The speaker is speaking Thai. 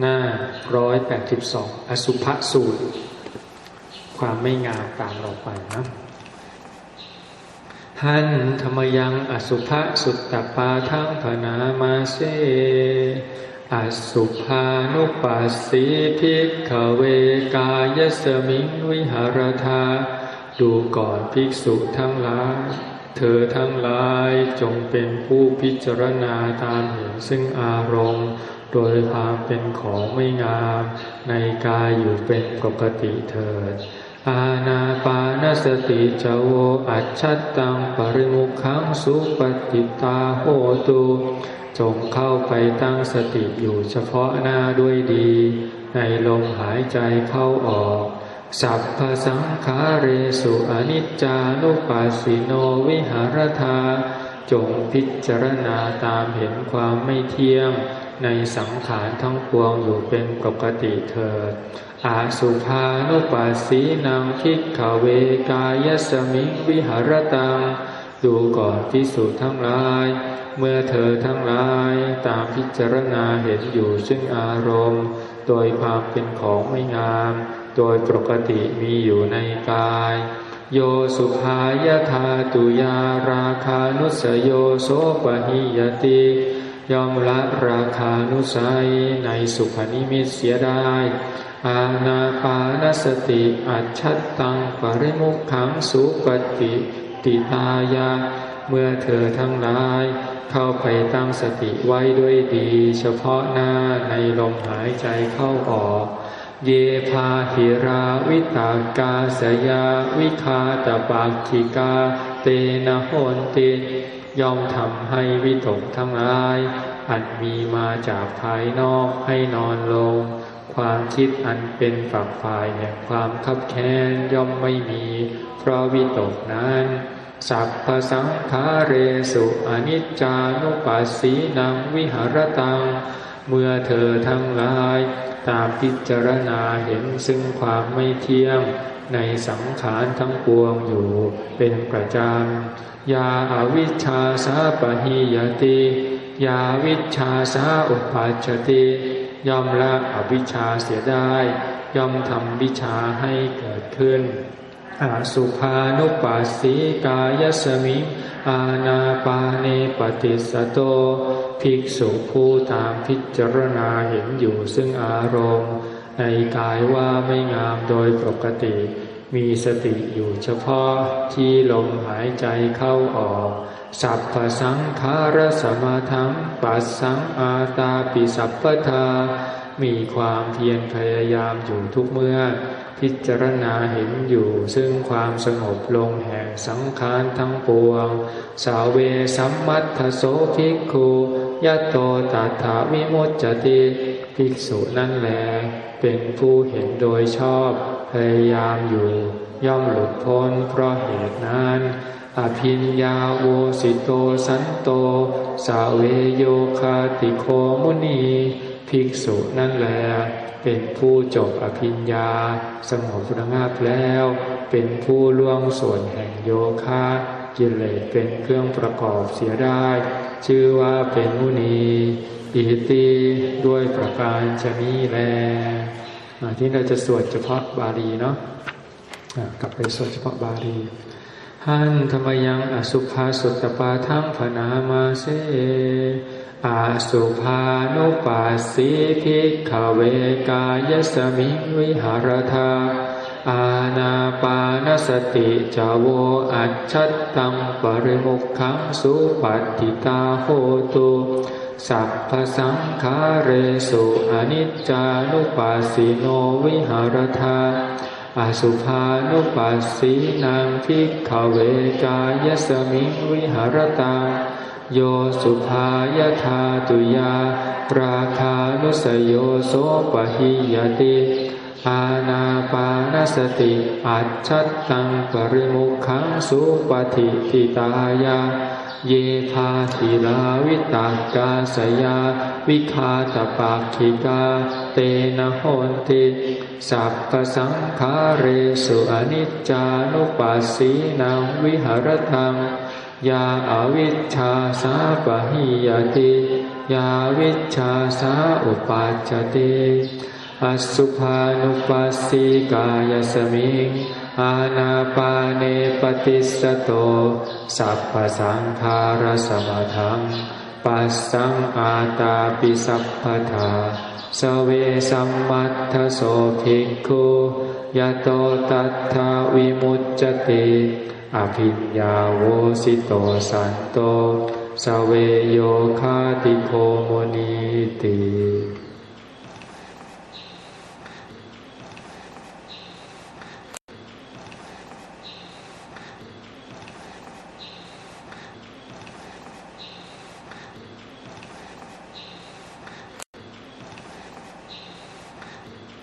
หน้าร้อยแปดสิบสองอสุภสูตร ความไม่งามตามเราไปนะหันธรรมยังอสุภสุตตปาทังพนามาเสอสุภานุปัสสีพิกขเวกายสมิงวิหารธาดูก่อนภิกษุทั้งหลาย เธอทั้งหลายจงเป็นผู้พิจารณาตามเห็นซึ่งอารมณ์ โดยความเป็นของไม่งามในกายอยู่เป็นปกติเถิด อาณาปานสติจโวอัจฉตังปริมุขังสุปฏิตาโหตุจงเข้าไปตั้งสติอยู่เฉพาะหน้าด้วยดี ในลมหายใจเข้าออก สัพพสังขาเรสุอนิจจานุปัสสิโนวิหารธาจงพิจารณาตามเห็นความไม่เที่ยง ในสังขารทั้งปวงอยู่เป็นปกติเถิด อาสุภานุปัสสีนังคิกขเวกายสมิงวิหารตังดูก่อนพิสูจน์ทั้งหลาย เมื่อเธอทั้งหลายตามพิจารณาเห็นอยู่ซึ่งอารมณ์ โดยความเป็นของไม่งาม โดยปกติมีอยู่ในกาย โยสุภายธาตุยาราคานุสโยโสปหิยติ ยอมละราคานุสัยในสุภนิมิตเสียได้ อาณาปานสติอัจฉัตตังปริมุขขังสุปฏิติตายา เมื่อเธอทั้งหลาย เข้าไปตั้งสติไว้ด้วยดี เฉพาะหน้าในลมหายใจเข้าออก เยพาหิราวิตากาสยาวิคาตปาคิกา เตนะโหนติ ย่อมทำให้วิตกทั้งหลาย อันมีมาจากภายนอกให้นอนลง ความคิดอันเป็นฝักฝ่ายแห่งความคับแค้นย่อมไม่มี เพราะวิตกนั้นสัพพสังขาเรสุอนิจจานุปัสสีนังวิหารตัง เมื่อเธอทั้งหลาย ตามพิจารณาเห็นซึ่งความไม่เที่ยง ในสังขารทั้งปวงอยู่เป็นประจำยาอาวิชชาสาปหิยติยาวิชชาสาอุปัชติย่อมละอวิชชาเสียได้ย่อมทำวิชาให้เกิดขึ้นอาสุภานุปัสสีกายสมิอาณาปาเนปฏิสโต ภิกษุผู้ตามพิจารณาเห็นอยู่ซึ่งอารมณ์ ในกายว่าไม่งามโดยปกติ มีสติอยู่เฉพาะที่ลมหายใจเข้าออก สัพพสังขารสมาทังปัสสังอาตาปิสัพพทา มีความเพียรพยายามอยู่ทุกเมื่อ พิจารณาเห็นอยู่ซึ่งความสงบลงแห่งสังขารทั้งปวง สาวเวสัมมัตถโสภิกขุยะโตตถาวิมุตจติ ภิกษุนั่นแล เป็นผู้เห็นโดยชอบ พยายามอยู่ ย่อมหลุดพ้นเพราะเหตุนั้น อภินยาโวสิโตสันโต สาเวโยคาติโคมุนี ภิกษุนั่นแล เป็นผู้จบอภิญญาสงบระงับแล้ว เป็นผู้ล่วงส่วนแห่งโยคะกิเลสเป็นเครื่องประกอบเสียได้ ชื่อว่าเป็นมุนี อิติด้วยประการชนีแลที่เราจะสวดเฉพาะบาลีเนาะกลับไปสวดเฉพาะบาลีหันธรรมยังอสุภาสุตปาทั้งพนามาเสอาสุภานุปัสสีภิกขเวกายสมิงวิหารธาอาณาปานสติจโวอัจฉตตังปริมุขขังสุปัติตาโหตุ สัพพสังขาเรสุอนิจจานุปัสสิโนวิหารธาอสุภานุปัสสีนางภิกขเวกายสมิงวิหารตังโยสุภายธาตุยา ราคานุสโยโสปหิยติอาณาปานสติอัจฉตังปริมุขังสุปฏิทิตายา เยภาธิลาวิตากาสยา วิคาตปาคิกา เตนะโหนติสัพพสังขาเรสุอนิจจานุปัสสีนังวิหารธรรมยาอาวิชชาสาปหิยติ ยาวิชชาสาอุปัจจติ อสุภานุปัสสิกายสมิงอาณาปาเนปฏิสโต สัพพสังขารสมทังปัสสังอาตาปิสัพพทาสเวสัมมัทธโสภิกขุยะโตตัทธาวิมุตจติอภิญญาโวสิโตสันโตสเวโยคาติโคโมนีติ